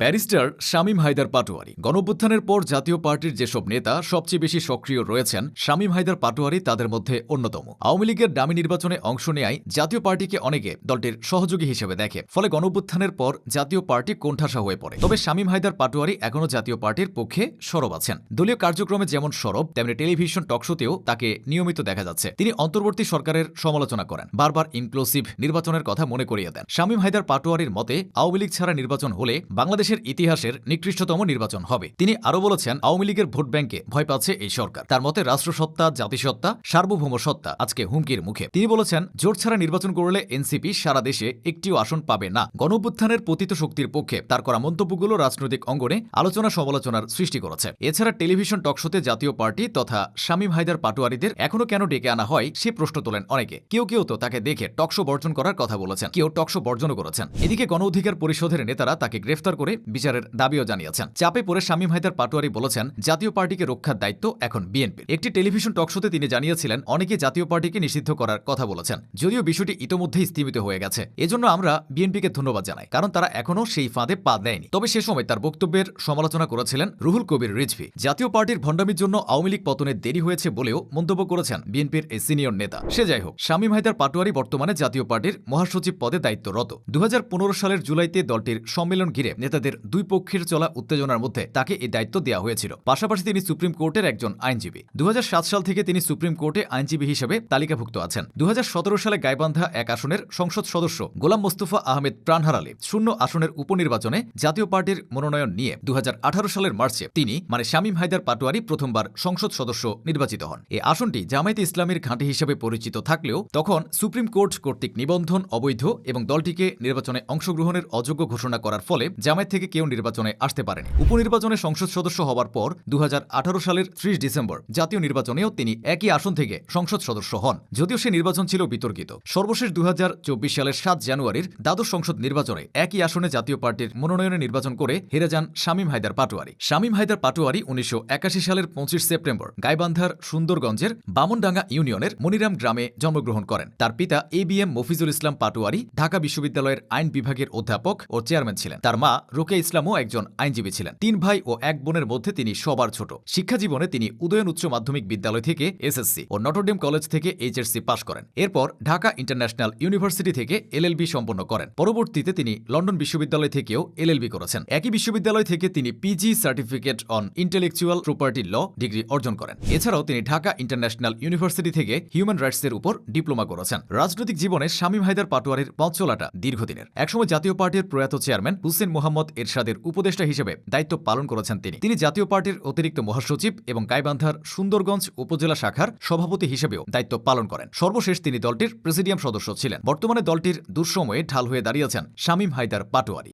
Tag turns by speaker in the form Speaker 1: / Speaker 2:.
Speaker 1: Barrister Shamim Haider Patwari. গণঅভ্যুত্থানের পর জাতীয় পার্টির যেসব নেতা সবচেয়ে বেশি সক্রিয় রয়েছেন, শামীম হায়দার পাটোয়ারি তাদের মধ্যে অন্যতম। আওয়ামী লীগের ডামি নির্বাচনে অংশ নেয় জাতীয় পার্টিকে অনেকে দলটির সহযোগী হিসেবে দেখে, ফলে গণঅভ্যুত্থানের পর জাতীয় পার্টি কোণঠাসা হয়ে পড়ে। তবে শামীম হায়দার পাটোয়ারি এখনও জাতীয় পার্টির পক্ষে সরব আছেন। দলীয় কার্যক্রমে যেমন সরব, তেমনি টেলিভিশন টকশোতেও তাকে নিয়মিত দেখা যাচ্ছে। তিনি অন্তর্বর্তী সরকারের সমালোচনা করেন। বারবার ইনক্লুসিভ নির্বাচনের কথা মনে করিয়ে দেন। শামীম হায়দার পাটোয়ারির মতে, আওয়ামী লীগ ছাড়া নির্বাচন হলে বাংলাদেশের ইতিহাসের নিকৃষ্টতম নির্বাচন হবে। তিনি আরও বলেছেন, আওয়ামী লীগের ভোট ব্যাংকে ভয় পাচ্ছে এই সরকার। তার মতে রাষ্ট্রসত্তা, জাতিসত্তা, সার্বভৌম সত্তা আজকে হুমকির মুখে। তিনি বলেছেন, জোট ছাড়া নির্বাচন করলে এনসিপি সারা দেশে একটিও আসন পাবে না। গণঅভ্যুত্থানের পতিত শক্তির পক্ষে তার করা মন্তব্যগুলো রাজনৈতিক অঙ্গনে আলোচনা সমালোচনার সৃষ্টি করেছে। এছাড়া টেলিভিশন টকশোতে জাতীয় পার্টি তথা শামীম হায়দার পাটোয়ারিদের এখনও কেন ডেকে আনা হয়, সে প্রশ্ন তোলেন অনেকে। কেউ কেউ তো তাকে দেখে টকশো বর্জন করার কথা বলেছেন। কেউ টকশো বর্জনও করেছেন। এদিকে গণ অধিকার পরিষদের নেতারা তাকে গ্রেফতার করে বিচারের দাবিও জানিয়েছেন। চাপে পড়ে শামীম হায়দার পাটোয়ারি বলেছেন, জাতীয় পার্টিকে রক্ষার দায়িত্ব এখন বিএনপির। একটি টেলিভিশন টকশোতে তিনি জানিয়েছিলেন, অনেকে জাতীয় পার্টিকে নিষিদ্ধ করার কথা বলেছেন, যদিও বিষয়টি ইতোমধ্যেই স্থিমিত হয়ে গেছে। এজন্য আমরা বিএনপিকে ধন্যবাদ জানাই, কারণ তারা এখনও সেই ফাঁদে পা দেয়নি। তবে সে সময় তার বক্তব্যের সমালোচনা করেছিলেন রুহুল কবির রিজভি। জাতীয় পার্টির ভণ্ডামির জন্য আওয়ামী লীগ পতনে দেরি হয়েছে বলেও মন্তব্য করেছেন বিএনপির এই সিনিয়র নেতা। সে যাই হোক, শামীম হায়দার পাটোয়ারি বর্তমানে জাতীয় পার্টির মহাসচিব পদে দায়িত্বরত। দু হাজার পনেরো সালের জুলাইতে দলটির সম্মেলন ঘিরে নেতাদের দুই পক্ষের চলা উত্তেজনার মধ্যে তাকে এই দায়িত্ব দেওয়া হয়েছিল। পাশাপাশি তিনি সুপ্রিম কোর্টের একজন আইনজীবী। দু সাল থেকে তিনি সুপ্রিম কোর্টে আইনজীবী হিসেবে তালিকাভুক্ত আছেন। দু সালে গাইবান্ধা এক আসনের সংসদ সদস্য গোলাম মোস্তফা আহমেদ প্রাণ হারালে শূন্য আসনের উপনির্বাচনে জাতীয় পার্টির মনোনয়ন নিয়ে দু হাজার আঠারো সালের মার্চে তিনি মানে শামীম হায়দার পাটোয়ারি, প্রথমবার সংসদ সদস্য নির্বাচিত হন। এই আসনটি জামায়াতে ইসলামের ঘাঁটি হিসেবে পরিচিত থাকলেও তখন সুপ্রিম কোর্ট কর্তৃক নিবন্ধন অবৈধ এবং দলটিকে নির্বাচনে অংশগ্রহণের অযোগ্য ঘোষণা করার ফলে জামায়াত থেকে কেউ নির্বাচনে আসতে পারেনি। উপনির্বাচনে সংসদ সদস্য হওয়ার পর দু হাজার আঠারো সালের ত্রিশ ডিসেম্বর জাতীয় নির্বাচনেও তিনি একই আসন থেকে সংসদ সদস্য হন, যদিও সে নির্বাচন ছিল বিতর্কিত। সর্বশেষ দু হাজার চব্বিশ সালের সাত জানুয়ারির দ্বাদশ সংসদ নির্বাচনে একই আসনে জাতীয় পার্টির মনোনয়নে নির্বাচন করে হেরে যান শামীম হায়দার পাটোয়ারি। শামীম হায়দার পাটোয়ারি উনিশশো একাশি সালের পঁচিশ সেপ্টেম্বর গাইবান্ধার সুন্দরগঞ্জের বামনডাঙ্গা ইউনিয়নের মনিরাম গ্রামে জন্মগ্রহণ করেন। তার পিতা A B M Mofizul Islam Patwari Dhaka বিশ্ববিদ্যালয়ের আইন বিভাগের অধ্যাপক ও চেয়ারম্যান ছিলেন। তার মা রোকে ইসলামও একজন আইনজীবী ছিলেন। তিন ভাই ও এক বোনের মধ্যে তিনি সবার ছোট। শিক্ষা জীবনে তিনি উদয়ন উচ্চ মাধ্যমিক বিদ্যালয় থেকে এসএসসি ও নটরডেম কলেজ থেকে এইচএসসি পাশ করেন। এরপর ঢাকা ইন্টারন্যাশনাল ইউনিভার্সিটি থেকে এলএলবি সম্পন্ন করেন। পরবর্তীতে তিনি লন্ডন বিশ্ববিদ্যালয় থেকেও এলএলবি করেছেন। একই বিশ্ববিদ্যালয় থেকে তিনি PG certificate on intellectual property law degree অর্জন করেন। এছাড়াও তিনি ঢাকা ইন্টারন্যাশনাল ইউনিভার্সিটি থেকে হিউম্যান রাইটসের উপর ডিপ্লোমা করেছেন। রাজনৈতিক জীবনে শামীম হায়দার পাটোয়ারির পথ চলাটা দীর্ঘদিনের। একসময় জাতীয় পার্টির প্রয়াত চেয়ারম্যান হুসেন মোহাম্মদ এরশাদের উপদেষ্টা হিসেবে দায়িত্ব পালন করেছেন তিনি। তিনি জাতীয় পার্টির অতিরিক্ত মহাসচিব এবং গাইবান্ধার সুন্দরগঞ্জ উপজেলা শাখার সভাপতি হিসেবেও দায়িত্ব পালন করেন। সর্বশেষ তিনি দলটির প্রেসিডিয়াম সদস্য ছিলেন। বর্তমানে দলটির দুঃসময়ে ঢাল হয়ে দাঁড়িয়েছেন শামীম হায়দার পাটোয়ারি।